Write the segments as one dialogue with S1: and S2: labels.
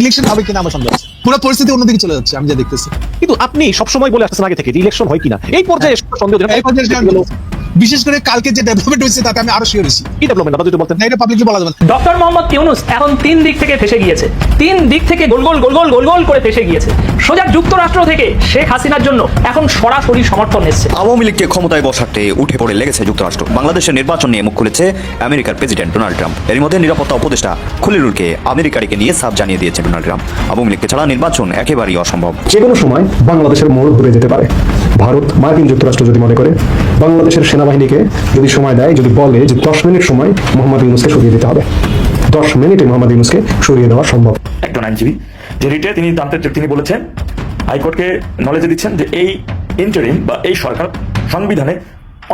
S1: Election হবে কিনা আমার সন্দেহ আছে। পুরো পরিস্থিতি অন্যদিকে চলে যাচ্ছে আমি যা দেখতেছি।
S2: কিন্তু আপনি সবসময় বলে আসতেছেন আগে থেকে ইলেকশন হয় কিনা। এই পর্যায়ে সন্দেহ
S1: বিশেষ করে কালকে যে ডেভেলপমেন্ট হয়েছে তাতে আমি আরও শিওর হয়েছি।
S2: কি ডেভেলপমেন্ট দাদা যদি বলতেন।
S1: না এটা পাবলিকলি বলা যাবে
S3: ডক্টর মোহাম্মদ ইউনুস এখন তিন দিক থেকে ফেসে গিয়েছে। তিন দিক থেকে গোল গোল গোল গোল গোল গোল করে ফেসে গিয়েছে। সোজা যুক্তরাষ্ট্র থেকে শেখ হাসিনার জন্য এখন সরাসরি সমর্থন এসছে।
S4: আওয়ামী লীগকে ক্ষমতায় বসাতে উঠে পড়ে লেগেছে যুক্তরাষ্ট্র। বাংলাদেশের নির্বাচন নিয়ে মুখ খুলেছে আমেরিকার প্রেসিডেন্ট ডোনাল্ড ট্রাম্প। এর মধ্যে নিরাপত্তা উপদেষ্টা খলিলুরকে আমেরিকাটিকে নিয়ে সাফ জানিয়ে দিয়েছে ডোনাল্ড ট্রাম্প। আওয়ামী লীগকে ছাড়া নির্বাচন একেবারেই অসম্ভব।
S5: যে কোনো সময় বাংলাদেশের মোড় ঘুরে যেতে পারে। ভারত মার্কিন যুক্তরাষ্ট্র যদি মনে করে, বাংলাদেশের সেনাবাহিনীকে যদি সময় দেয়, যদি বলে যে দশ মিনিট সময় মোহাম্মদ ইউনুসকে সরিয়ে দিতে হবে। দশ মিনিটে মোহাম্মদ ইউনুসকে সরিয়ে দেওয়া সম্ভব।
S6: একজন আইনজীবী, যে রিটে তিনি জানতে তিনি বলেছেন, হাইকোর্টকে নলেজে দিচ্ছেন যে এই ইন্টারিম বা এই সরকার সংবিধানে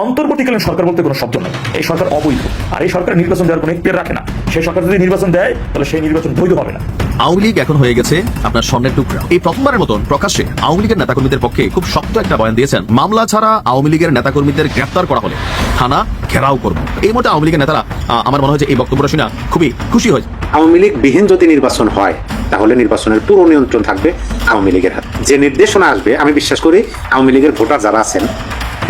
S6: অন্তর্বর্তীকালীন সরকার বলতে কোনো শব্দ নেই। এই সরকার অবৈধ। আর এই সরকার নির্বাচন দেওয়ার কোনো এখতিয়ার রাখে না। সেই সরকার যদি নির্বাচন দেয় তাহলে সেই নির্বাচন বৈধ হবে না।
S7: আওয়ামী লীগ এখন হয়ে গেছে আপনার স্বর্ণের টুকরা। এই প্রথমবারের মতন প্রকাশ্যে আওয়ামী লীগের নেতাকর্মীদের পক্ষে খুব শক্ত একটা বয়ান দিয়েছেন। মামলা ছাড়া আওয়ামী লীগের নেতাকর্মীদের গ্রেফতার করা হলে থানা ঘেরাও করব। এই মতো আওয়ামী লীগের নেতারা আহ, আমার মনে হয় যে এই বক্তব্যটা শুনে খুবই খুশি হয়েছে।
S8: আওয়ামী লীগ বিহীন যদি নির্বাচন হয় তাহলে নির্বাচনের পুরো নিয়ন্ত্রণ থাকবে আওয়ামী লীগের হাতে। যে নির্দেশনা আসবে আমি বিশ্বাস করি আওয়ামী লীগের ভোটার যারা আছেন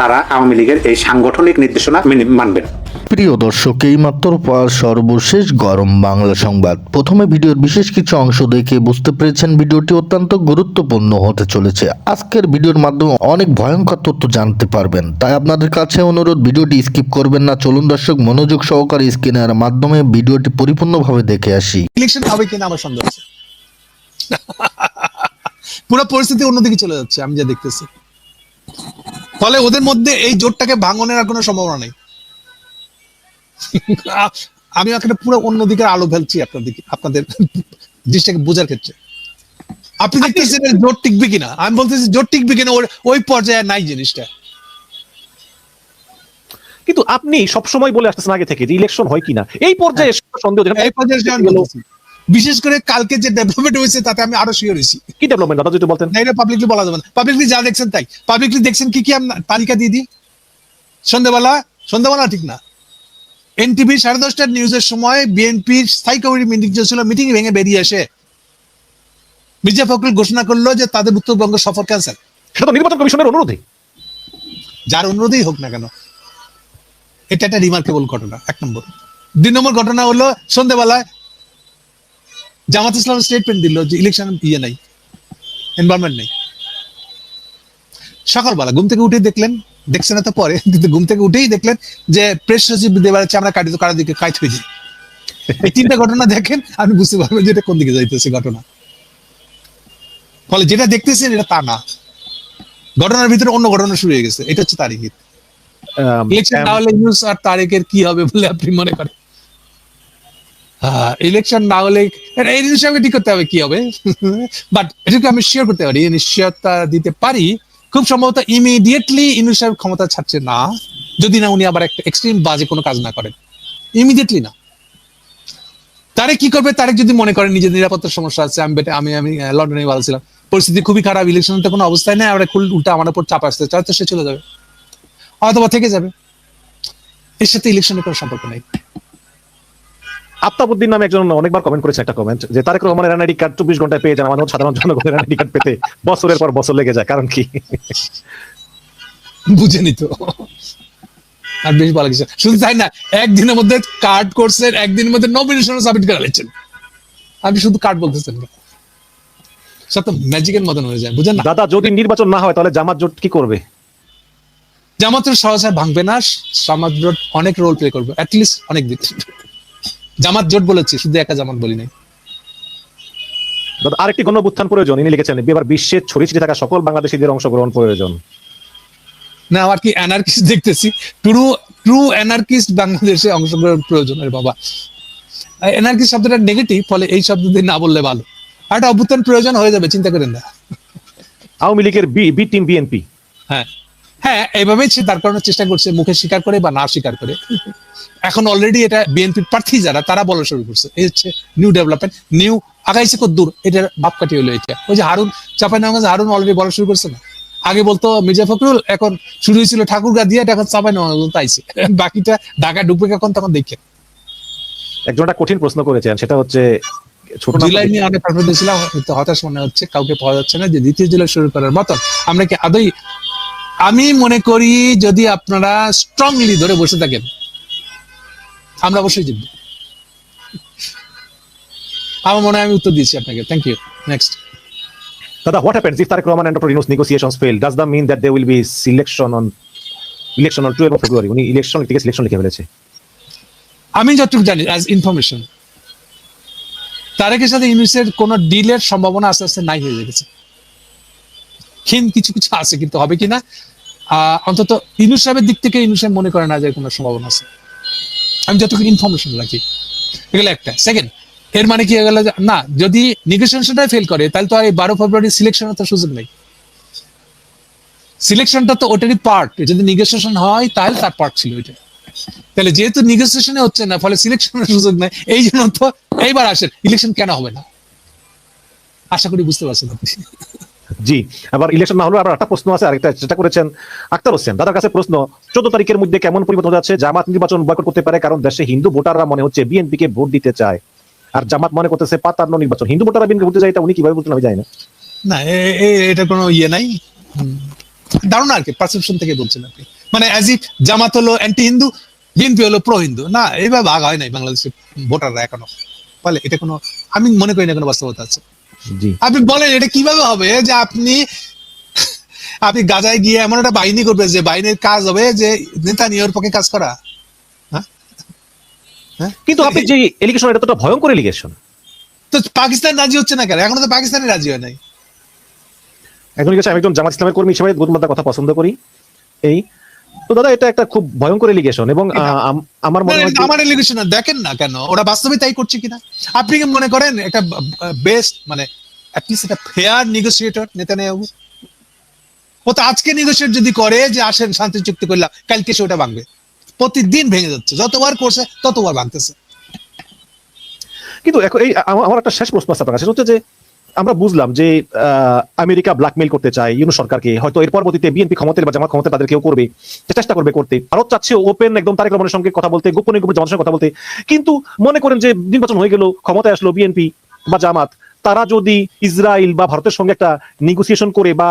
S8: তারা আওয়ামী লীগের এই সাংগঠনিক নির্দেশনা মানবেন।
S9: প্রিয় দর্শক এই মাত্র পাওয়া সর্বশেষ গরম বাংলা সংবাদ। প্রথমে ভিডিওর বিশেষ কিছু অংশ দেখে বুঝতে পেরেছেন ভিডিওটি অত্যন্ত গুরুত্বপূর্ণ হতে চলেছে। আজকের ভিডিওর মাধ্যমে অনেক ভয়ঙ্কর তথ্য জানতে পারবেন। তাই আপনাদের কাছে অনুরোধ ভিডিওটি স্কিপ করবেন না। চলুন দর্শক মনোযোগ সহকারে স্ক্রিনের মাধ্যমে ভিডিওটি পরিপূর্ণভাবে দেখে আসি।
S1: ইলেকশন হবে কিনা আমার সন্দেহ আছে পুরো পরিস্থিতি অন্যদিকে চলে যাচ্ছে আমি যা দেখতেছি। ফলে ওদের মধ্যে এই জোটটাকে ভাঙনের আর কোনো সম্ভাবনা নেই। আমি একটা পুরো অন্যদিকে আলো ফেলছি আপনাদের আপনাদের জিনিসটাকে বোঝার ক্ষেত্রে। আপনি দেখতেছেন এর জোট টিকবে কিনা? আমি বলতেছি জোট টিকবে কিনা ওর- ওই পর্যায়ে নাই জিনিসটা।
S2: কিন্তু আপনি সবসময় বলে আসতেছেন আগে থেকে যে ইলেকশন হয় কিনা। এই পর্যায়ে সন্দেহ
S1: এই পর্যায়ে। বিশেষ করে কালকে যে ডেভেলপমেন্ট হয়েছে তাতে আমি আরও শিওর হয়েছি।
S2: কি ডেভেলপমেন্ট দাদা যদি বলতেন।
S1: না এটা পাবলিকলি বলা যাবে না। পাবলিকলি যা দেখছেন তাই। পাবলিকলি দেখছেন কি কি আমি তালিকা দিয়ে দিই? সন্ধ্যাবেলা সন্ধ্যাবেলা ঠিক না। এনটিভি সাড়ে দশটার নিউজের সময় বিএনপির স্থায়ী কমিটি মিটিং চলছিল মিটিং ভেঙে বেরিয়ে এসে। মির্জা ফখরুল ঘোষণা করল যে তাদের উত্তরবঙ্গ সফর ক্যান্সেল
S2: সেটা তো নির্বাচন কমিশনের অনুরোধে।
S1: যার অনুরোধেই হোক না কেন এটা একটা রিমার্কেবল ঘটনা এক নম্বর। দুই নম্বর ঘটনা হলো সন্ধ্যাবেলায় জামাত ইসলাম স্টেটমেন্ট দিল যে ইলেকশন ইয়ে নাই এনভায়রনমেন্ট নেই। সকালবেলা ঘুম থেকে উঠে দেখলেন দেখছেন না তো পরে কিন্তু ঘুম থেকে উঠেই দেখলেন যে প্রেস সচিব দেবার হচ্ছে আমরা কাটিত কারও দিকে কাজ হয়ে যাই এই তিনটা ঘটনা দেখেন আপনি বুঝতে পারবেন যে এটা কোন দিকে যাইতেছে ঘটনা। ফলে যেটা দেখতেছেন এটা তা না। ঘটনার ভিতরে অন্য ঘটনা শুরু হয়ে গেছে এটা হচ্ছে তারিখ। ইলেকশন না হলে ইউনুস আর তারিখের কি হবে বলে আপনি মনে করেন? ইলেকশন না হলে এই জিনিসটা আমাকে ঠিক করতে হবে, কি হবে? বাট এটাকে আমি শিওর করতে পারি, নিশ্চয়তা দিতে পারি। খুব সম্ভবত ইমিডিয়েটলি সাহেব ক্ষমতা ছাড়ছে না, যদি না উনি আবার একটা এক্সট্রিম বাজে কোনো কাজ না করেন। ইমিডিয়েটলি না। তারে কি করবে? তারে যদি মনে করেন, নিজের নিরাপত্তার সমস্যা আছে, আমি আমি আমি লন্ডনে ভালো ছিলাম। পরিস্থিতি খুবই খারাপ ইলেকশন তো কোনো অবস্থায় নেই, আমরা উল্টা আমার উপর চাপ আসতে চায় তো সে চলে যাবে। অথবা থেকে যাবে। এর সাথে ইলেকশনের কোনো সম্পর্ক নেই।
S2: আফতাবুদ্দিন নামে একজন অনেকবার কমেন্ট করেছে একটা কমেন্ট যে তারেক রহমানের এনআইডি কার্ড চব্বিশ ঘন্টায় পেয়ে যান। আমাদের সাধারণ জনগণের এনআইডি কার্ড পেতে বছরের পর বছর লেগে যায়। কারণ কি?
S1: বুঝে নিত আর বেশ ভালো কিছু। শুধু তাই না একদিনের মধ্যে কার্ড করছেন একদিনের মধ্যে নমিনেশন সাবমিট করে আপনি শুধু কার্ড বলতেছেন সব তো ম্যাজিকের মতন হয়ে যায় বুঝেন না?
S2: দাদা যদি নির্বাচন না হয় তাহলে জামাত জোট কি করবে?
S1: জামাতের সহসায় ভাঙবে না জামাত জোট অনেক রোল প্লে করবে অ্যাটলিস্ট অনেক দিক জামাত জোট বলেছি শুধু একা জামাত বলি নাই।
S2: আরেকটি গণ উত্থান প্রয়োজন ইনি লিখেছেন এবার বিশ্বের ছড়িয়ে ছিটিয়ে থাকা সকল বাংলাদেশিদের অংশগ্রহণ প্রয়োজন।
S1: না আমার কি অ্যানার্কিস্ট দেখতেছি? ট্রু ট্রু অ্যানার্কিস্ট বাংলাদেশে অংশগ্রহণ প্রয়োজন এর বাবা অ্যানার্কিস্ট শব্দটা নেগেটিভ ফলে এই শব্দ দিয়ে না বললে ভালো। আর একটা অভ্যুত্থান প্রয়োজন হয়ে যাবে চিন্তা করেন না।
S2: আওয়ামী লীগের বি বি টিম বিএনপি
S1: হ্যাঁ। হ্যাঁ এইভাবেই সে দাঁড় করানোর চেষ্টা করছে মুখে স্বীকার করে বা না স্বীকার করে। এখন অলরেডি এটা বিএনপির প্রার্থী যারা তারা বলা শুরু করছে। এই হচ্ছে নিউ ডেভেলপমেন্ট নিউ আগাইছে কত দূর এটার বাপকাঠি হলো এটা। ওই যে হারুন চাপাই নামাজ হারুন অলরেডি বলা শুরু করছে না। আগে বলতো মির্জা ফখরুল এখন শুরু হয়েছিল ঠাকুরগা দিয়ে এটা এখন চাপাই নামাজ বলতে আইছে। বাকিটা ঢাকা ঢুকবে কখন তখন দেখে।
S2: একজন একটা কঠিন প্রশ্ন করেছেন সেটা হচ্ছে ছোট
S1: জুলাই নিয়ে অনেক প্রার্থনা দিয়েছিলাম হতাশ মনে হচ্ছে কাউকে পাওয়া যাচ্ছে না যে দ্বিতীয় জুলাই শুরু করার মতন। আমরা কি আদৌ আমি মনে করি যদি আপনারা স্ট্রংলি ধরে বসে থাকেন আমরা অবশ্যই জিতব। আমার মনে হয় আমি উত্তর দিয়েছি আপনাকে। থ্যাংক ইউ নেক্সট
S2: দাদা what happens if Tarique Rahman and doctor Yunus negotiations fail does the mean that they will be selection on election on twelve February উনি ইলেকশন থেকে সিলেকশন লিখে ফেলেছে।
S1: আমি যতটুকু জানি অ্যাজ ইনফরমেশন তারেকের সাথে ইউনিসের কোন ডিলের সম্ভাবনা আস্তে আস্তে নাই হয়ে গেছে। ক্ষীণ কিছু কিছু আছে কিন্তু হবে কিনা অন্তত ইউনুস সাহেবের দিক থেকে ইউনুস সাহেব মনে করে না যে কোনো সম্ভাবনা আছে। আমি যতটুকু ইনফরমেশন রাখি। এগুলো একটা। সেকেন্ড এর মানে কি হয়ে গেল না, যদি নেগোসিয়েশনটাই ফেল করে, তাহলে তো আর এই বারো ফেব্রুয়ারি সিলেকশনের তো সুযোগ নেই। সিলেকশনটা তো ওটারই পার্ট যদি নেগোসিয়েশন হয়, তাহলে তার পার্ট ছিল ওইটা। তাহলে যেহেতু নেগোসিয়েশনে হচ্ছে না, ফলে সিলেকশনের সুযোগ নেই, এই জন্য তো এইবার আসেন। ইলেকশন কেন হবে না? আশা করি বুঝতে পারছেন আপনি।
S2: জি, আবার ইলেকশন না হলেও আবার একটা প্রশ্ন আছে, আরেকটা যেটা করেছেন আক্তার হোসেন। দাদার কাছে প্রশ্ন, চোদ্দ তারিখের মধ্যে কেমন পরিবর্তন যাচ্ছে? জামাত নির্বাচন বয়কট করতে পারে, কারণ দেশে হিন্দু ভোটাররা মনে হচ্ছে বিএনপি কে ভোট দিতে চায়। আর জামাত মনে করতেছে পাতান্ন নির্বাচন। হিন্দু ভোটাররা বিএনপি ভোট চায়, এটা উনি কীভাবে বলছেন আমি জানি না।
S1: না এটা কোনো ইয়ে নাই। আর কি পারসেপশন থেকে বলছেন আপনি মানে অ্যাজ ইফ জামাত হলো অ্যান্টি হিন্দু বিএনপি হলো প্রো হিন্দু না, এইভাবে ভাগ হয় নাই বাংলাদেশের ভোটাররা এখনও। ফলে এটা কোনো, আমি মনে করি না কোনো বাস্তবতা আছে। আপনি বলেন এটা কীভাবে হবে? যে আপনি আপনি গাজায় গিয়ে এমন একটা বাহিনী করবে যে বাহিনীর কাজ হবে যে নেতা নিয়োর পক্ষে কাজ করা। হ্যাঁ? হ্যাঁ?
S2: কিন্তু আপনি যে এলিগেশন এটা তো একটা ভয়ঙ্কর এলিগেশন
S1: তো পাকিস্তান রাজি হচ্ছে না কেন? এখনও তো পাকিস্তানে রাজি হয় নাই।
S2: এখন আমি একজন জামাত ইসলামের কর্মী হিসেবে কথা পছন্দ করি। এই তো দাদা এটা একটা খুব ভয়ঙ্কর এলিগেশন এবং আমার মনে হয়
S1: আমার এলিগেশন দেখেন না কেন? ওরা বাস্তবে তাই করছে কিনা? আপনি কি মনে করেন একটা বেস্ট মানে অ্যাটলিস্ট এটা ফেয়ার নেগোসিয়েটর নেতানিয়াহু? ও তো আজকে নেগোসিয়েট যদি করে যে আসেন শান্তি চুক্তি করলাম কালকে সে ওটা ভাঙবে। প্রতিদিন ভেঙে যাচ্ছে যতবার করছে ততবার ভাঙতেছে।
S2: কিন্তু এখন এই আমার একটা শেষ প্রশ্ন আছে আপনার কাছে হচ্ছে যে আমরা বুঝলাম যে আমেরিকা ব্ল্যাকমেল করতে চায় ইউনো সরকারকে। হয়তো এর পরবর্তীতে বিএনপি ক্ষমতা বা জামাত ক্ষমতা তাদের কেউ করবে চেষ্টা করবে করতে। ভারত চাচ্ছে ওপেন একদম তারেক রহমানের সঙ্গে কথা বলতে, গোপনে গোপনে জামাতের সঙ্গে কথা বলতে। কিন্তু মনে করেন যে নির্বাচন হয়ে গেল, ক্ষমতায় আসলো বিএনপি বা জামাত। তারা যদি ইসরায়েল বা ভারতের সঙ্গে একটা নেগোসিয়েশন করে বা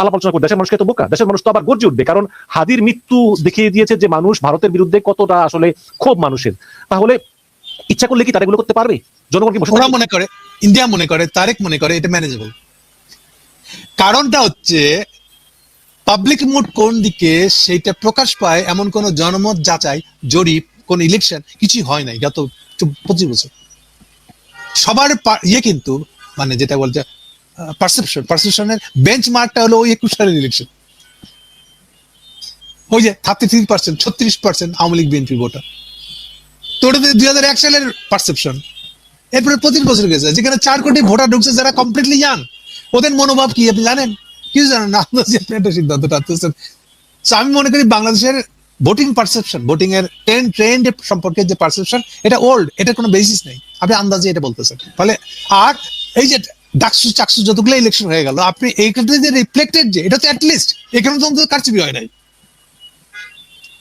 S2: আলাপ আলোচনা করে, দেশের মানুষকে তো বোকা। দেশের মানুষ তো আবার গর্জে উঠবে। কারণ হাদির মৃত্যু দেখিয়ে দিয়েছে যে মানুষ ভারতের বিরুদ্ধে কতটা আসলে ক্ষোভ মানুষের। তাহলে ইচ্ছা করলে কি তারা এগুলো করতে পারবে? জনগণ কি
S1: ওরা মনে করে ইন্ডিয়া মনে করে তারেক মনে করে এটা ম্যানেজেবল কারণটা হচ্ছে পাবলিক মুড কোন দিকে সেইটা প্রকাশ পায় এমন কোন জনমত যাচাই জরিপ কোন ইলেকশন কিছুই হয় নাই গত পঁচিশ বছর। সবার ইয়ে কিন্তু মানে যেটা বলছে পারসেপশন পারসেপশনের বেঞ্চ মার্কটা হলো ওই একুশ সালের ইলেকশন ওই যে থার্টি থ্রি পার্সেন্ট ছত্রিশ percent Awami League BNP voter তো দুই হাজার এক সালের পারসেপশন এরপরে পঁচিশ বছর গেছে, যেখানে চার কোটি ভোটার ঢুকছে যারা কমপ্লিটলি ইয়াং ওদের মনোভাব কি, আপনি জানেন? জানেন না আপনি একটা সিদ্ধান্তটা আমি মনে করি বাংলাদেশের ভোটিং পারসেপশন ভোটিং এর ট্রেন্ড সম্পর্কে যে পারসেপশন এটা ওল্ড এটা কোনো বেসিস নেই। আপনি আন্দাজে এটা বলতেছেন। ফলে আর এই যে ডাকসু চাকসু যতগুলো ইলেকশন হয়ে গেল, আপনি এইখানে যে রিফ্লেক্টেড যে, এটা তো অ্যাটলিস্ট এখানে তো কারচুপি হয় নাই।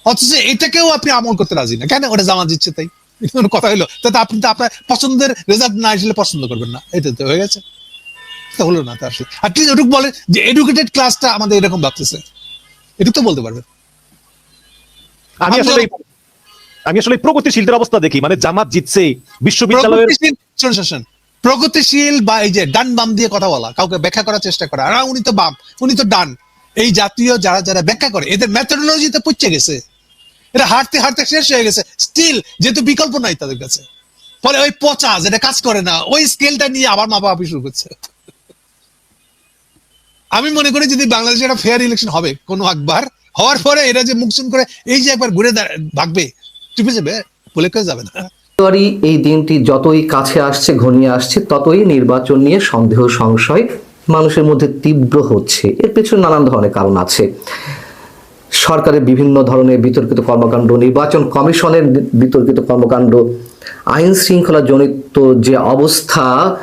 S1: অথচ এটাকেও আপনি আমল করতে রাজি না। কেন? ওটা জামা দিচ্ছে তাই। কথা হলো তাতে আপনি তো আপনার পছন্দের রেজাল্ট না আসলে পছন্দ করবেন না। এটা তো হয়ে গেছে। তো হলো না তো আসলে। অ্যাটলিস্ট ওটুকু বলে যে এডুকেটেড ক্লাসটা আমাদের এরকম ভাবতেছে। এটুকু তো বলতে পারবেন।
S2: আমি আসলে আমি আসলে প্রগতিশীলদের অবস্থা দেখি। মানে জামাত জিতছে বিশ্ববিদ্যালয়ের।
S1: প্রগতিশীল বা এই যে ডান বাম দিয়ে কথা বলা কাউকে ব্যাখ্যা করার চেষ্টা করা। আর উনি তো বাম উনি তো ডান। এই জাতীয় যারা যারা ব্যাখ্যা করে এদের ম্যাথোডোলজিতে পচে গেছে। এটা হাঁটতে হাঁটতে শেষ হয়ে গেছে। স্টিল যেহেতু বিকল্প নাই তাদের কাছে। ফলে ওই পচা, যেটা কাজ করে না, ওই স্কেলটা নিয়ে আবার মা বাবা শুরু করছে। আমি মনে করি যদি বাংলাদেশে একটা ফেয়ার ইলেকশন হবে, কোনো একবার, হওয়ার পরে এরা যে মুখচুন করে এই যে একবার ঘুরে ভাগবে, চুপে যাবে, বলে কেউ যাবে না।
S10: এই দিনটি যতই কাছে আসছে, ঘনিয়ে আসছে, ততই নির্বাচন নিয়ে সন্দেহ, সংশয় মানুষের মধ্যে তীব্র হচ্ছে। এর পেছনে নানান ধরনের কারণ আছে। সরকারের বিভিন্ন ধরনের বিতর্কিত কর্মকাণ্ড, নির্বাচন কমিশনের বিতর্কিত কর্মকাণ্ড, আইন শৃঙ্খলা জনিত যে অবস্থা,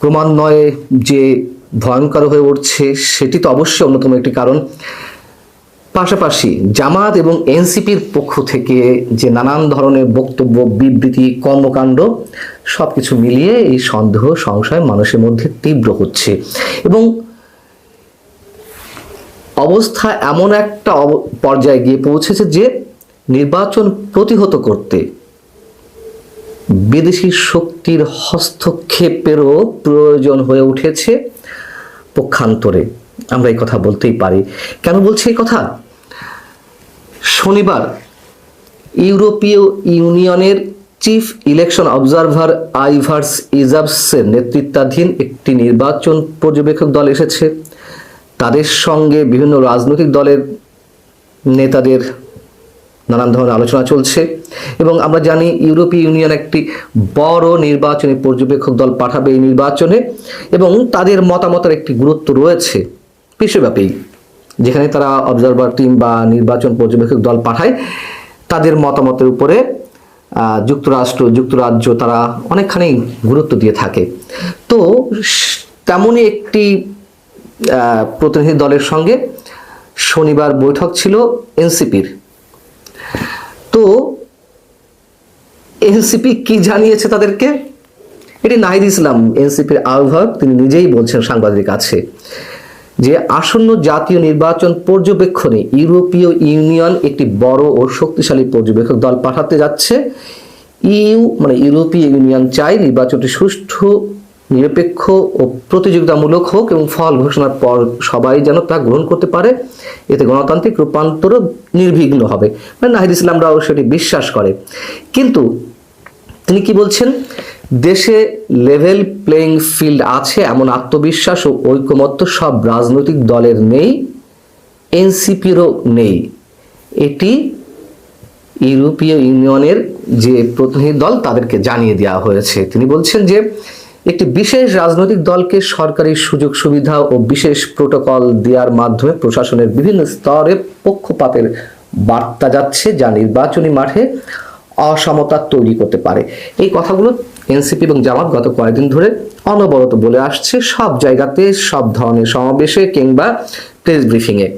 S10: ক্রমান্বয়ে যে ভয়ঙ্কর হয়ে উঠছে, সেটি তো অবশ্যই অন্যতম একটি কারণ। পাশাপাশি জামাত এবং এনসিপির পক্ষ থেকে যে নানান ধরনের বক্তব্য, বিবৃতি, কর্মকাণ্ড, সবকিছু মিলিয়ে এই সন্দেহ, সংশয় মানুষের মধ্যে তীব্র হচ্ছে। এবং অবস্থা এমন একটা পর্যায়ে গিয়ে পৌঁছেছে যে নির্বাচন প্রতিহত করতে বিদেশি শক্তির হস্তক্ষেপেরও প্রয়োজন হয়ে উঠেছে পক্ষান্তরে। আমরা এই কথা বলতেই পারি। কেন বলছি এই কথা? শনিবার ইউরোপীয় ইউনিয়নের চিফ ইলেকশন অবজারভার আইভার্স ইজাবসের নেতৃত্বাধীন একটি নির্বাচন পর্যবেক্ষক দল এসেছে। তাদের সঙ্গে বিভিন্ন রাজনৈতিক দলের নেতাদের নানান ধরনের আলোচনা চলছে এবং আমরা জানি ইউরোপীয় ইউনিয়ন একটি বড় নির্বাচনী পর্যবেক্ষক দল পাঠাবে এই নির্বাচনে এবং তাদের মতামতের একটি গুরুত্ব রয়েছে বিশ্বব্যাপী। যেখানে তারা অবজারভার টিম বা নির্বাচন পর্যবেক্ষক দল পাঠায়, তাদের মতামতের উপরে যুক্তরাষ্ট্র, যুক্তরাজ্য তারা অনেকখানি গুরুত্ব দিয়ে থাকে। তো তেমনই একটি প্রতিনিধি দলের সঙ্গে শনিবার বৈঠক ছিল এনসিপির। তো এনসিপি কি জানিয়েছে তাদেরকে? এটি নাহিদ ইসলাম, এনসিপির আহ্বায়ক, তিনি নিজেই বলছেন সাংবাদিক কাছে যে আসন্ন জাতীয় নির্বাচন পর্যবেক্ষণে ইউরোপীয় ইউনিয়ন একটি বড় ও শক্তিশালী পর্যবেক্ষক দল পাঠাতে যাচ্ছে। ইউ মানে ইউরোপীয় ইউনিয়ন চাই নির্বাচনটি সুষ্ঠু নিরপেক্ষ ও প্রতিযোগিতামূলক হোক এবং ফল ঘোষণার পর সবাই যেন তা গ্রহণ করতে পারে, এতে গণতান্ত্রিক রূপান্তরও নির্বিঘ্ন হবে। মানে নাহিদ ইসলামরাও সেটি বিশ্বাস করে। কিন্তু তিনি কি বলছেন? দেশে লেভেল প্লেইং ফিল্ড আছে, এমন আত্মবিশ্বাস ও ঐকমত্য সব রাজনৈতিক দলের নেই, এনসিপিরও নেই। এটি ইউরোপীয় ইউনিয়নের যে প্রতিনিধি দল, তাদেরকে জানিয়ে দেওয়া হয়েছে। তিনি বলছেন যে একটি বিশেষ রাজনৈতিক দলকে সরকারি সুযোগ সুবিধা ও বিশেষ প্রোটোকল দেওয়ার মাধ্যমে প্রশাসনের বিভিন্ন স্তরে পক্ষপাতের বার্তা যাচ্ছে যা নির্বাচনী মাঠে অসমতা তৈরি করতে পারে। এই কথাগুলো এনসিপি এবং জামাত গত কয়েকদিন ধরে অনবরত বলে আসছে। সব জায়গাতে, সব ধরনের সমাবেশে কিংবা প্রেস ব্রিফিংয়ে।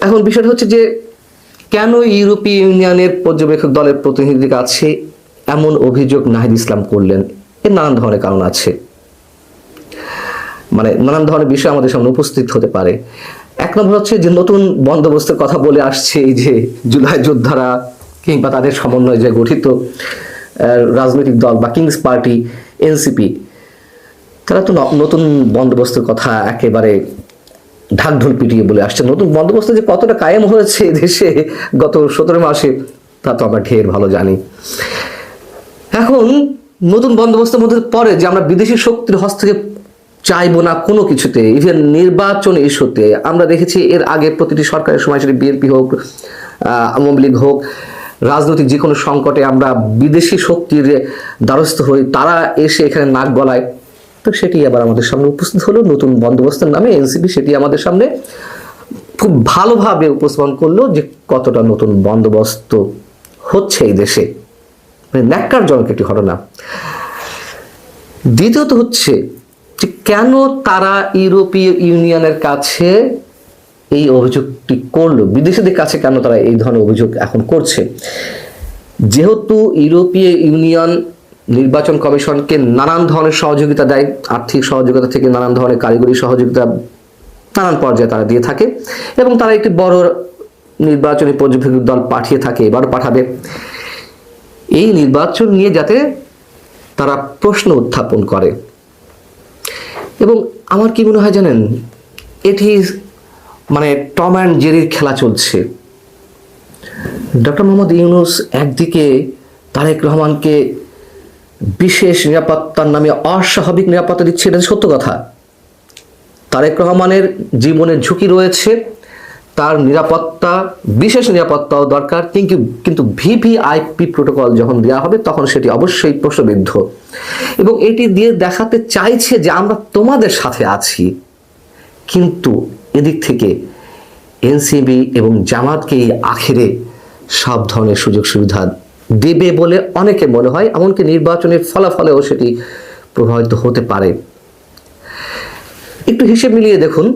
S10: এখন বিষয়টা হচ্ছে যে, কেন ইউরোপীয় ইউনিয়নের পর্যবেক্ষক দলের প্রতিনিধির কাছে এমন অভিযোগ নাহিদ ইসলাম করলেন? এর নানান ধরনের কারণ আছে। মানে নানান ধরনের বিষয় আমাদের সামনে উপস্থিত হতে পারে। এক নম্বর হচ্ছে যে নতুন বন্দোবস্তের কথা বলে আসছে এই যে জুলাই যোদ্ধারা কিংবা তাদের সমন্বয়ে যে গঠিত রাজনৈতিক দল বা কিংস পার্টি এনসিপি তারা তো নতুন বন্দোবস্তের কথা একেবারে ঢাকঢোল পিটিয়ে বলে আসছে। নতুন বন্দোবস্ত যে কতটা কায়েম হয়েছে দেশে গত সতেরো মাসে, তা তো আমরা ঢের ভালো জানি। এখন নতুন বন্দোবস্তের মধ্যে পড়ে যে আমরা বিদেশি শক্তির হস্তক্ষেপ চাইব না কোনো কিছুতে। ইভেন নির্বাচন ইস্যুতে আমরা দেখেছি এর আগে প্রতিটি সরকারের সময় সেটি বিএনপি হোক আওয়ামী লীগ হোক, রাজনৈতিক যে কোনো সংকটে আমরা বিদেশি শক্তির দ্বারস্থ হই, তারা এসে এখানে নাক গলায়। তো সেটি আবার আমাদের সামনে উপস্থিত হলো। নতুন বন্দোবস্তের নামে এনসিপি সেটি আমাদের সামনে খুব ভালোভাবে উপস্থাপন করল যে কতটা নতুন বন্দোবস্ত হচ্ছে এই দেশে। মানে ন্যাক্কারজনক একটি ঘটনা। দ্বিতীয়ত হচ্ছে যে কেন তারা ইউরোপীয় ইউনিয়নের কাছে এই অভিযোগটি করল? বিদেশিদের কাছে কেন তারা এই ধরনের অভিযোগ এখন করছে? যেহেতু ইউরোপীয় ইউনিয়ন নির্বাচন কমিশনকে নানান ধরনের সহযোগিতা দেয়, আর্থিক সহযোগিতা থেকে নানান ধরনের কারিগরি সহযোগিতা নানান পর্যায়ে তারা দিয়ে থাকে এবং তারা একটি বড় নির্বাচনী পর্যবেক্ষক দল পাঠিয়ে থাকে, এবারও পাঠাবে। এই নির্বাচন নিয়ে যাতে তারা প্রশ্ন উত্থাপন করে। এবং আমার কি মনে হয় জানেন এটি মানে টম অ্যান্ড জেরির খেলা চলছে। ডক্টর মোহাম্মদ ইউনুস একদিকে তারেক রহমানকে বিশেষ নিরাপত্তার নামে অস্বাভাবিক নিরাপত্তা দিচ্ছে, এটা সত্য কথা। তারেক রহমানের জীবনের ঝুঁকি রয়েছে তার নিরাপত্তা, বিশেষ নিরাপত্তাও দরকার। কিন্তু কিন্তু ভিভিআইপি প্রোটোকল যখন দেওয়া হবে, তখন সেটি অবশ্যই প্রশ্নবিদ্ধ। এবং এটি দিয়ে দেখাতে চাইছে যে আমরা তোমাদের সাথে আছি। কিন্তু এদিক থেকে এনসিবি এবং জামাতকে এই আখেরে সব ধরনের সুযোগ সুবিধা দেবে বলে অনেকে মনে হয়, এমনকি নির্বাচনের ফলাফলেও সেটি প্রভাবিত হতে পারে। একটু হিসেব মিলিয়ে দেখুন।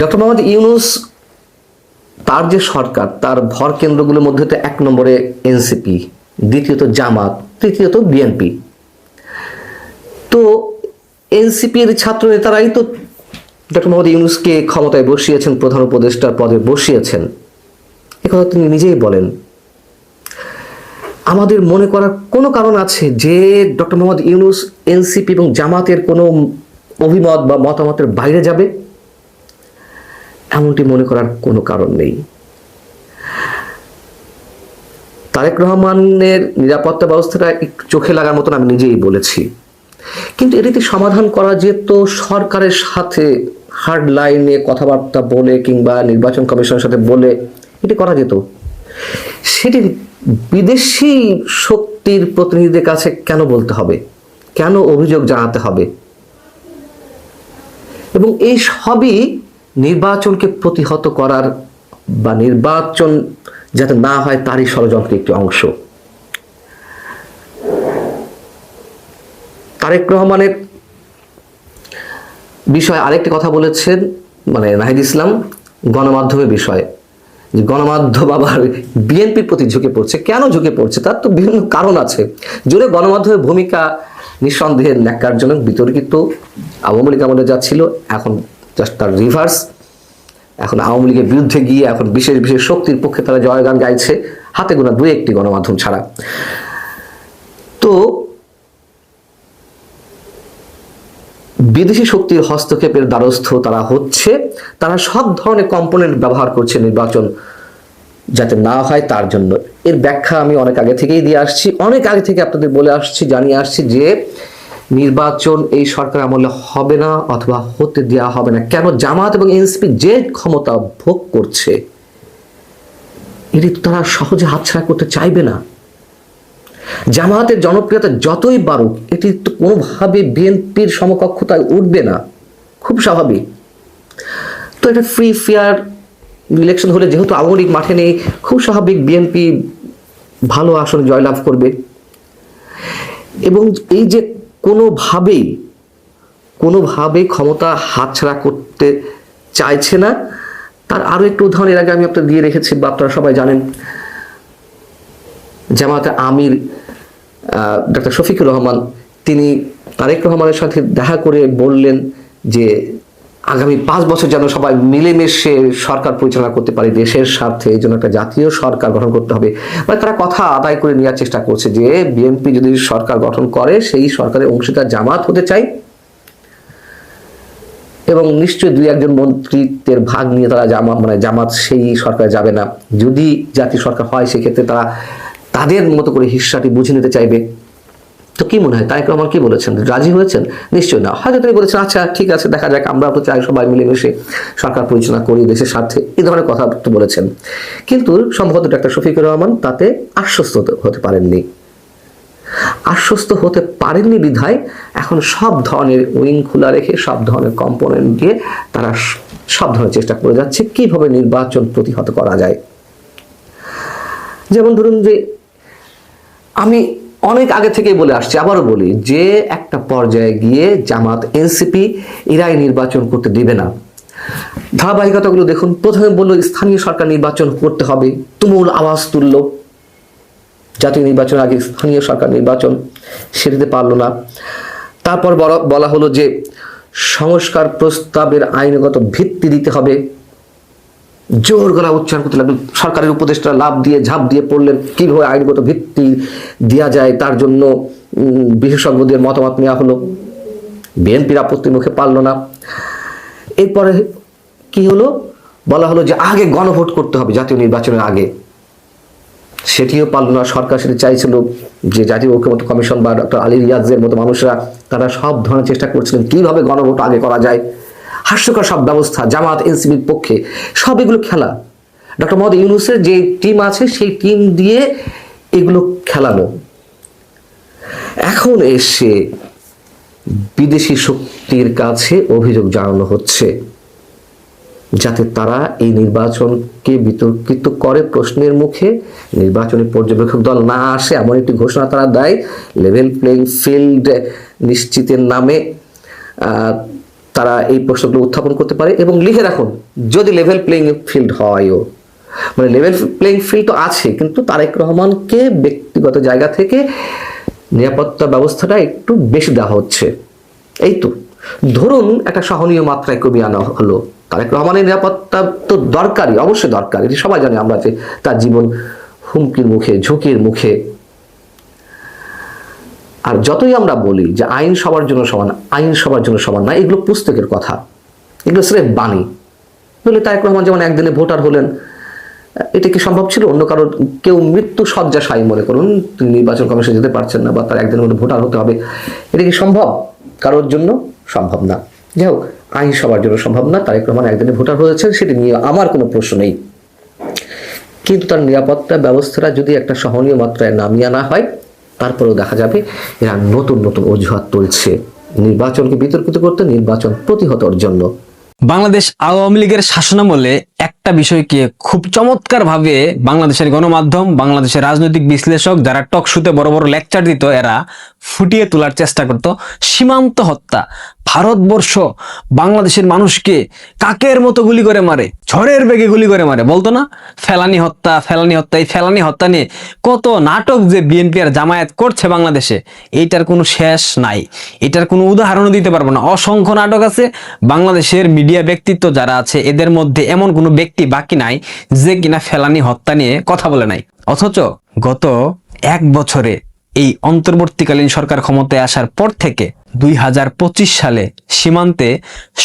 S10: ডক্টর মোহাম্মদ ইউনুস, তার যে সরকার, তার ভর কেন্দ্রগুলোর মধ্যে তো এক নম্বরে এনসিপি, দ্বিতীয়ত জামাত, তৃতীয়ত বিএনপি। তো এনসিপির ছাত্র নেতারাই তো ডক্টর মোহাম্মদ ইউনুসকে ক্ষমতায় বসিয়েছেন, প্রধান উপদেষ্টার পদে বসিয়েছেন। একথা তিনি নিজেই বলেন। আমাদের মনে করার কোনো কারণ আছে যে ডক্টর মোহাম্মদ ইউনুস এনসিপি এবং জামাতের কোনো অভিমত বা মতামতের বাইরে যাবে? এমনটি মনে করার কোনো কারণ নেই। তারেক রহমানের নিরাপত্তা ব্যবস্থাটা একটু চোখে লাগার মতন আমি নিজেই বলেছি। কিন্তু এটিতে সমাধান করা যেত সরকারের সাথে হার্ড লাইনে কথাবার্তা বলে কিংবা নির্বাচন কমিশনের সাথে বলে এটি করা যেত। সেটি বিদেশি শক্তির প্রতিনিধিদের কাছে কেন বলতে হবে? কেন অভিযোগ জানাতে হবে? এবং এই সবই নির্বাচনকে প্রতিহত করার বা নির্বাচন যাতে না হয় তারই ষড়যন্ত্রের একটি অংশ। তারেক রহমানের বিষয়ে আরেকটি কথা বলেছেন মানে নাহিদ ইসলাম, গণমাধ্যমের বিষয়ে। যে গণমাধ্যম আবার বিএনপির প্রতি ঝুঁকে পড়ছে। কেন ঝুঁকে পড়ছে? তার তো বিভিন্ন কারণ আছে। জুড়ে গণমাধ্যমের ভূমিকা নিঃসন্দেহে ন্যাক্কারজনক, বিতর্কিত। আওয়ামী লীগ আমলে যা ছিল, এখন জাস্ট তার রিভার্স এখন আওয়ামী লীগের বিরুদ্ধে গিয়ে এখন বিশেষ বিশেষ শক্তির পক্ষে তারা জয়গান গাইছে, হাতে গোনা দুই একটি গণমাধ্যম ছাড়া। তো বিদেশি শক্তির হস্তক্ষেপের দ্বারস্থ তারা হচ্ছে, তারা সব ধরনের কম্পোনেন্ট ব্যবহার করছে নির্বাচন যাতে না হয় তার জন্য। এর ব্যাখ্যা আমি অনেক আগে থেকেই দিয়ে আসছি, অনেক আগে থেকে আপনাদের বলে আসছি, জানিয়ে আসছি যে নির্বাচন এই সরকার আমলে হবে না অথবা হতে দেওয়া হবে না। কেন জামাত এবং এনসিপি যে ক্ষমতা ভোগ করছে, এটি তারা সহজে হাতছাড়া করতে চাইবে না। জামাতের জনপ্রিয়তা যতই বাড়ুক, এটি তো কোনোভাবে বিএনপির সমকক্ষতায় উঠবে না। খুব স্বাভাবিক। তো এটা ফ্রি, ফেয়ার ইলেকশন হলে যেহেতু আওয়ামী মাঠে নেই, খুব স্বাভাবিক বিএনপি ভালো আসনে জয়লাভ করবে। এবং এই যে কোনোভাবেই কোনোভাবে ক্ষমতা হাতছাড়া করতে চাইছে না। তার আরও একটু উদাহরণ, এর আগে আমি আপনার দিয়ে রেখেছি বা আপনারা সবাই জানেন। জামাতে আমির ডক্টর শফিকুর রহমান, তিনি তারেক রহমানের সাথে দেখা করে বললেন যে আগামী পাঁচ বছর যেন সবাই মিলেমিশে সরকার পরিচালনা করতে পারে দেশের স্বার্থে, এই জন্য একটা জাতীয় সরকার গঠন করতে হবে। মানে তারা কথা আদায় করে নেওয়ার চেষ্টা করছে যে, বিএনপি যদি সরকার গঠন করে, সেই সরকারের অংশীদার জামাত হতে চাই। এবং নিশ্চয়ই দুই একজন মন্ত্রিত্বের ভাগ নিয়ে তারা জামা মানে জামাত সেই সরকার যাবে না। যদি জাতীয় সরকার হয়, সেক্ষেত্রে তারা তাদের মতো করে হিস্সাটি বুঝে নিতে চাইবে। তো কি মনে হয়? তারেক রহমান কি বলেছেন? রাজি হয়েছেন? নিশ্চয়ই না। হয়তো তিনি বলেছেন আচ্ছা ঠিক আছে, দেখা যাক, আমরা চাই সবাই মিলেমিশে সরকার পরিচালনা করি, দেশের স্বার্থে। এই ধরনের কথা বলেছেন। কিন্তু সম্ভবত ডাক্তার শফিকুর রহমান তাতে আশ্বস্ত হতে পারেননি। আশ্বস্ত হতে পারেননি বিধায় এখন সব ধরনের উইং খোলা রেখে, সব ধরনের কম্পোনেন্ট দিয়ে তারা সব ধরনের চেষ্টা করে যাচ্ছে, কীভাবে নির্বাচন প্রতিহত করা যায়? যেমন ধরুন যে আমি অনেক আগে থেকেই বলে আসছি, আবারও বলি, যে একটা পর্যায়ে গিয়ে জামাত এনসিপি এরাই নির্বাচন করতে দিবে না। ধারাবাহিকতাগুলো দেখুন, প্রথমে বলল, স্থানীয় সরকার নির্বাচন করতে হবে, তুমুল আওয়াজ তুললো। জাতীয় নির্বাচন আগে স্থানীয় সরকার নির্বাচন সেটিতে পারল না। তারপর বলা- বলা হলো যে সংস্কার প্রস্তাবের আইনগত ভিত্তি দিতে হবে। জোর গলা উচ্চারণ করতে লাগল সরকারের উপদেষ্টা লাভ দিয়ে, ঝাঁপ দিয়ে পড়লেন, কীভাবে আইনগত ভিত্তি দেওয়া যায় তার জন্য বিশেষজ্ঞদের মতামত নেওয়া হলো। বিএনপির আপত্তির মুখে পারল না। এরপরে কি হলো? বলা হলো যে আগে গণভোট করতে হবে জাতীয় নির্বাচনের আগে। সেটিও পারল না। সরকার সেটি চাইছিল যে জাতীয় ঐক্যমত্য কমিশন বা ডক্টর আলী রিয়াজের মতো মানুষরা, তারা সব ধরনের চেষ্টা করছিলেন। কীভাবে গণভোট আগে করা যায়? হাস্যকর সব ব্যবস্থা, জামাত, এনসিবির পক্ষে, সব এগুলো খেলা। ডক্টর মোহাম্মদ ইউনুসের যে টিম আছে, সেই টিম দিয়ে এগুলো খেলানো। এখন এসে বিদেশি শক্তির কাছে অভিযোগ জানানো হচ্ছে, যাতে তারা এই নির্বাচনকে বিতর্কিত করে প্রশ্নের মুখে। নির্বাচনী পর্যবেক্ষক দল না আসে, এমন একটি ঘোষণা তারা দেয়। লেভেল প্লেইং ফিল্ড নিশ্চিতের নামে তারা এই প্রশ্নগুলো উত্থাপন করতে পারে এবং লিখে রাখুন, যদি লেভেল প্লেইং ফিল্ড হয়ও। মানে লেভেল প্লেইং ফিল্ড তো আছে, কিন্তু তারেক রহমানকে ব্যক্তিগত জায়গা থেকে নিরাপত্তা ব্যবস্থাটা একটু বেশি দেওয়া হচ্ছে। এই তো। ধরুন একটা সহনীয় মাত্রায় কমিয়ে আনা হলো। তারেক রহমানের নিরাপত্তা তো দরকারই, অবশ্যই দরকার। এটি সবাই জানে আমরা যে তার জীবন হুমকির মুখে, ঝুঁকির মুখে আর যতই আমরা বলি যে আইন সবার জন্য সমান, আইন সবার জন্য সমান না, এগুলো পুস্তকের কথা। এগুলো স্রেফ বাণী। বলে তারেক রহমান যেমন একদিনে ভোটার হলেন, এটা কি সম্ভব ছিল? অন্য কারোর কেউ মৃত্যু শয্যাশায়ী মনে করুন, তিনি নির্বাচন কমিশন যেতে পারছেন না বা তার একদিনের মধ্যে ভোটার হতে হবে। এটা কি সম্ভব? কারোর জন্য সম্ভব না। যাই হোক, আইন সবার জন্য সম্ভব না। তারেক রহমান একদিনে ভোটার হয়েছেন, সেটি নিয়ে আমার কোনো প্রশ্ন নেই। কিন্তু তার নিরাপত্তা ব্যবস্থাটা যদি একটা সহনীয় মাত্রায় নামিয়ে আনা হয় তারপরেও দেখা যাবে এরা নতুন নতুন অজুহাত তুলছে। নির্বাচনকে বিতর্কিত করতে নির্বাচন প্রতিহতর জন্য।
S11: বাংলাদেশ আওয়ামী লীগের শাসনামলে একটা বিষয়কে খুব চমৎকার ভাবে বাংলাদেশের গণমাধ্যম, বাংলাদেশের রাজনৈতিক বিশ্লেষক যারা টক শুতে বড় বড় লেকচার দিত, এরা ফুটিয়ে তোলার চেষ্টা করত। সীমান্ত হত্যা, ভারতবর্ষ বাংলাদেশের মানুষকে কাকের মতো গুলি করে মারে, ঝড়ের বেগে গুলি করে মারে, বলতো না? ফেলানি হত্যা ফেলানি হত্যা, এই ফেলানি হত্যা নিয়ে কত নাটক যে বিএনপি আর জামায়াত করছে বাংলাদেশে, এইটার কোনো শেষ নাই। এটার কোনো উদাহরণও দিতে পারব না। অসংখ্য নাটক আছে। বাংলাদেশের মিডিয়া ব্যক্তিত্ব যারা আছে, এদের মধ্যে এমন কোনো ব্যক্তি বাকি নাই যে কিনা ফেলানি, হত্যা নিয়ে কথা বলে নাই। অথচ গত এক বছরে এই অন্তর্বর্তীকালীন সরকার ক্ষমতায় আসার পর থেকে দুই সালে সীমান্তে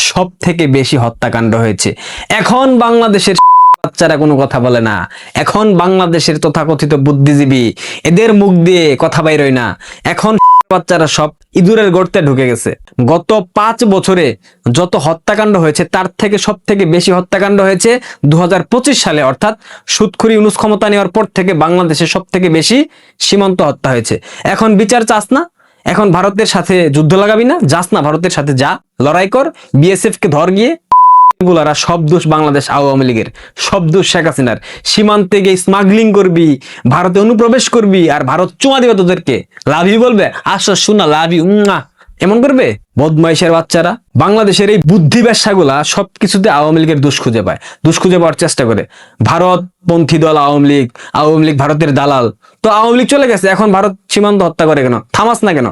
S11: সব থেকে বেশি হত্যাকাণ্ড হয়েছে। এখন বাংলাদেশের বাচ্চারা কোনো কথা বলে না। এখন বাংলাদেশের তথাকথিত বুদ্ধিজীবী, এদের মুখ দিয়ে কথা বাইরই না। এখন বাচ্চারা সব ইঁদুরের গর্তে ঢুকে গেছে। গত পাঁচ বছরে যত হত্যাকাণ্ড হয়েছে, তার থেকে সব থেকে বেশি হত্যাকাণ্ড হয়েছে দু হাজার পঁচিশ সালে। অর্থাৎ সুৎখুরি ইউনুস ক্ষমতা নেওয়ার পর থেকে বাংলাদেশে সব থেকে বেশি সীমান্ত হত্যা হয়েছে। এখন বিচার চাস না। এখন ভারতের সাথে যুদ্ধ লাগাবি না। যাস না, ভারতের সাথে যা লড়াই কর। বিএসএফ কে ধর গিয়ে গুলারা সব দোষ বাংলাদেশ আওয়ামী লীগের, সব দোষ শেখ হাসিনার। সীমান্তে গিয়ে স্মাগলিং করবি, ভারতে অনুপ্রবেশ করবি, আর ভারত চুমা দিবে তোদেরকে। লাভ বলবে, আসো, শোনা লাভ ইউ এমন করবে? বদমাইশের বাচ্চারা বাংলাদেশের এই বুদ্ধি ব্যবসাগুলা সবকিছুতে আওয়ামী লীগের দুষ খুঁজে পায়, দুষ খুঁজে পাওয়ার চেষ্টা করে। ভারত পন্থী দল আওয়ামী লীগ আওয়ামী লীগ ভারতের দালাল। তো আওয়ামী লীগ চলে গেছে, এখন ভারত সীমান্ত হত্যা করে কেন? থামাস না কেন?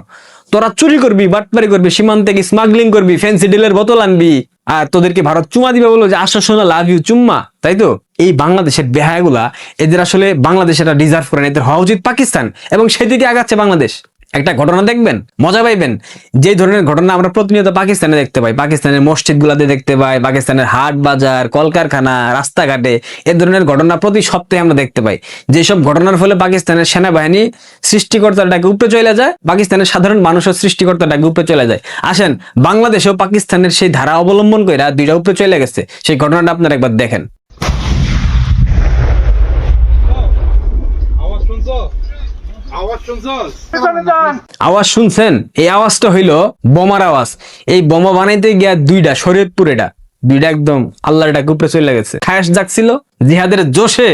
S11: তোরা চুরি করবি, বাটপারি করবি, সীমান্তে কি স্মাগলিং করবি ফ্যান্সি ডিলের বোতল আনবি। আর তোদেরকে ভারত চুমা দিবে বলো যে আসো শোনা লাভ ইউ চুম্মা। তাই তো? এই বাংলাদেশের বেহায়াগুলা, এদের আসলে বাংলাদেশ এটা ডিজার্ভ করে না, এদের হওয়া উচিত পাকিস্তান, এবং সেদিকে আগাচ্ছে বাংলাদেশ। একটা ঘটনা দেখবেন? মজা পাইবেন। যে ধরনের ঘটনা আমরা প্রতিনিয়ত পাকিস্তানে দেখতে পাই, পাকিস্তানের মসজিদ গুলাতে দেখতে পাই, পাকিস্তানের হাট বাজার, কলকারখানা, রাস্তাঘাটে, এ ধরনের ঘটনা প্রতি সপ্তাহে আমরা দেখতে পাই। যেসব ঘটনার ফলে পাকিস্তানের সেনাবাহিনী সৃষ্টিকর্তাটাকে উপরে চলে যায়, পাকিস্তানের সাধারণ মানুষের সৃষ্টিকর্তাটাকে উপরে চলে যায়। আসেন, বাংলাদেশেও পাকিস্তানের সেই ধারা অবলম্বন করে দুইটা উপরে চলে গেছে। সেই ঘটনাটা আপনারা একবার দেখেন। আওয়াজ শুনছেন? এই আওয়াজটা হইল বোমার আওয়াজ। এই বোমা বানাইতে গিয়া দুইটা শরীয়তপুর এটা দুইটা একদম আল্লাহর ডাক উপরে চলে গেছে। খায়াস জাগছিল জিহাদের জোশে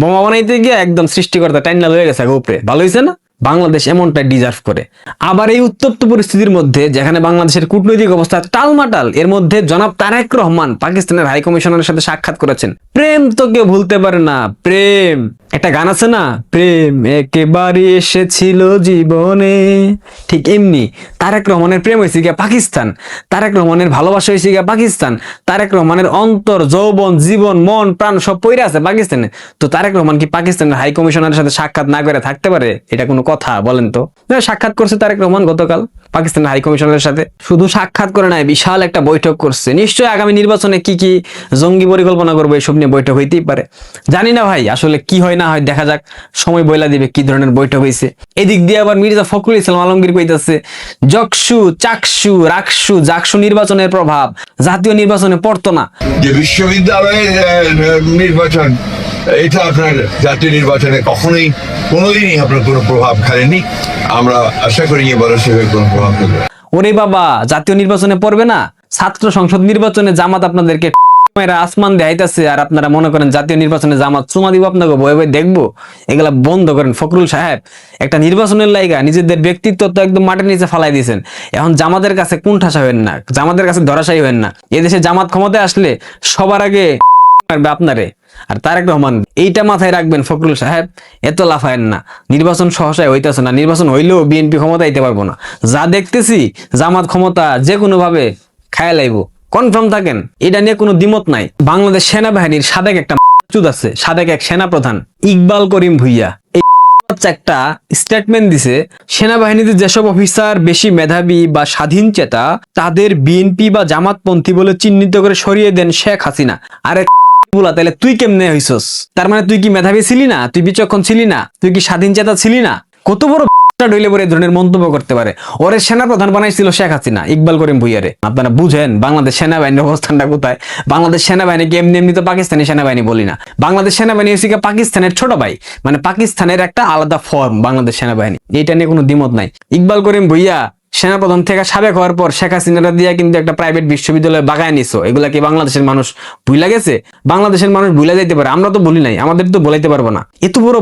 S11: বোমা বানাইতে গিয়া একদম সৃষ্টিকর্তা টাইনাল হয়ে গেছে উপরে। ভালো হয়েছে না? বাংলাদেশ এমনটা ডিজার্ভ করে। আবার এই উত্তপ্ত পরিস্থিতির মধ্যে যেখানে বাংলাদেশের কূটনৈতিক অবস্থা টালমাটাল এর মধ্যে জনাব তারেক রহমান পাকিস্তানের হাই কমিশনারের সাথে সাক্ষাৎ করেছেন। প্রেম তো কেউ ভুলতে পারে না প্রেম। একটা গান আছে না? প্রেম একেবারে এসেছিল জীবনে। ঠিক এমনি। তারেক রহমানের প্রেম হয়েছে গিয়া পাকিস্তান। তারেক রহমানের ভালোবাসা হয়েছে গিয়া পাকিস্তান। তারেক রহমানের অন্তর, যৌবন, জীবন, মন, প্রাণ সব পইরে আছে পাকিস্তানে। তো তারেক রহমান কি পাকিস্তানের হাই কমিশনারের সাথে সাক্ষাৎ না করে থাকতে পারে? এটা কোনো কথা, বলেন তো। সাক্ষাৎ করছে তারেক রহমান গতকাল। পাকিস্তানের হাই কমিশনারের সাথে। শুধু সাক্ষাৎ করে নাই, বিশাল একটা বৈঠক করছে। নিশ্চয়ই আগামী নির্বাচনে কি কি জঙ্গি পরিকল্পনা করবে, এসব নিয়ে বৈঠক হইতেই পারে। জানি না ভাই, আসলে কি হয় না হয়, দেখা যাক সময় বইলা দিবে কি ধরনের বৈঠক হয়েছে এদিক দিয়ে আবার মির্জা ফখরুল ইসলাম আলমগীর কইতাছে জকসু চাকসু, রাকসু, জাকসু নির্বাচনের প্রভাব, জাতীয় নির্বাচনে পড়তো না।
S12: যে বিশ্ববিদ্যালয়ের নির্বাচন এটা আপনার জাতীয় নির্বাচনে কখনোই, কোনোদিনই আপনার কোনো প্রভাব ফেলেনি। আমরা আশা করি এবার সেভাবে কোনো প্রভাব ফেলবে
S11: ওরে বাবা, জাতীয় নির্বাচনে পড়বে না? ছাত্র সংসদ নির্বাচনে জামাত আপনাদেরকে আসমান দেখাইতেছে আর আপনারা মনে করেন জাতীয় নির্বাচনে জামাত চুমা দিব আপনাকে বয়ে বয়ে দেখব। এগুলা বন্ধ করেন ফখরুল সাহেব। একটা নির্বাচনের লাইগা, নিজেদের ব্যক্তিত্ব তো একদম মাটির নিচে ফালাই দিয়েছেন। এখন জামাতের কাছে কোন ঠাসা হবেন না, জামাতের কাছে ধরাশায়ী হবেন না। এদেশে জামাত ক্ষমতায় আসলে সবার আগে মারবে আপনারে। আর তারেক রহমান, এইটা মাথায় রাখবেন ফখরুল সাহেব, এত লাফায়েন না। নির্বাচন সহসায় হইতেছে না, নির্বাচন হইলেও বিএনপি ক্ষমতা দিতে পারব না। যা দেখতেছি, জামাত ক্ষমতা যে কোনো ভাবে খায় লাইব। কনফার্ম থাকেন, এটা নিয়ে কোনো দ্বিমত নাই। বাংলাদেশ সেনাবাহিনীর সাবেক একটা চুদ আছে, সাবেক এক সেনা প্রধান ইকবাল করিম ভুইয়া। একটা স্টেটমেন্ট দিছে, সেনাবাহিনীতে যেসব অফিসার বেশি মেধাবী বা স্বাধীন চেতা, তাদের বিএনপি বা জামাতপন্থী বলে চিহ্নিত করে সরিয়ে দেন শেখ হাসিনা। আরে বলা তাহলে তুই কেমনে তার মানে তুই কি মেধাবী ছিলি না? তুই বিচক্ষণ ছিলি না? তুই কি স্বাধীন চেতা ছিলি না? কত বড় শেখ হাসিনা করিম বুঝেন, বাংলাদেশ সেনাবাহিনীর অবস্থানটা কোথায়? বাংলাদেশ সেনাবাহিনী বাংলাদেশ সেনাবাহিনী পাকিস্তানের ছোট ভাই। মানে পাকিস্তানের একটা আলাদা ফর্ম বাংলাদেশ সেনাবাহিনী। এটা নিয়ে কোনো দ্বিমত নাই। ইকবাল করিম ভুইয়া সেনাপ্রধান থেকে সাবেক হওয়ার পর শেখ হাসিনারা দিয়ে কিন্তু একটা প্রাইভেট বিশ্ববিদ্যালয় বাগায় নিছো। এগুলা কি বাংলাদেশের মানুষ ভুলা গেছে? বাংলাদেশের মানুষ ভুলা যাইতে পারে, আমরা তো বলি নাই, আমাদের তো বলাইতে পারব না। এত বড়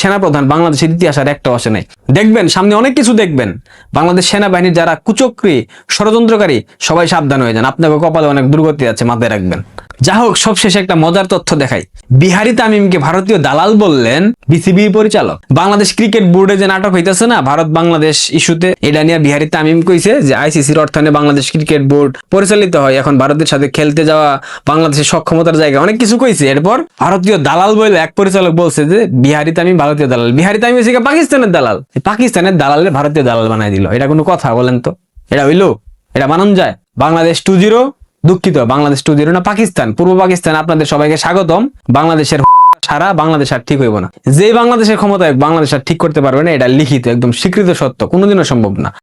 S11: সেনাপ্রধান বাংলাদেশের ইতিহাস আর একটা আসে নাই। দেখবেন, সামনে অনেক কিছু দেখবেন। বাংলাদেশ সেনাবাহিনীর যারা কুচক্রী, ষড়যন্ত্রকারী, সবাই সাবধান হয়ে যান। আপনাকে কপালে অনেক দুর্গতি আছে, মাথায় রাখবেন। যা হোক, সবশেষে একটা মজার তথ্য দেখাই। বিহারি তামিমকে ভারতীয় দালাল বললেন, বিসিবি পরিচালক, বাংলাদেশ ক্রিকেট বোর্ডে যে নাটক হইতেছে না, ভারত বাংলাদেশ ইস্যুতে, এটা নিয়ে বিহারি তামিম কইছে যে আইসিসির অর্থায়নে বাংলাদেশ ক্রিকেট বোর্ড পরিচালিত হয়। এখন ভারতের সাথে খেলতে যাওয়া, বাংলাদেশের সক্ষমতার জায়গা, অনেক কিছু কইছে। এরপর ভারতীয় দালাল বলে এক পরিচালক বলছে যে, বিহারি তামিম ভারতীয় দালাল। বিহারি তামিম হচ্ছে পাকিস্তানের দালাল। পাকিস্তানের দালালের ভারতীয় দালাল বানাই দিল। এটা কোনো কথা বলেন তো? এটা হইল? এটা বানান যায়? বাংলাদেশ টু জিরো দুঃখিত, বাংলাদেশ টু জিরো না, পাকিস্তান। পূর্ব পাকিস্তান, আপনাদের সবাইকে স্বাগতম। বাংলাদেশের সারা, বাংলাদেশ আর ঠিক হইব না। যে বাংলাদেশের ক্ষমতা বাংলাদেশ আর ঠিক করতে পারবে না, এটা লিখিত, একদম স্বীকৃত সত্য, কোনোদিনও সম্ভব না।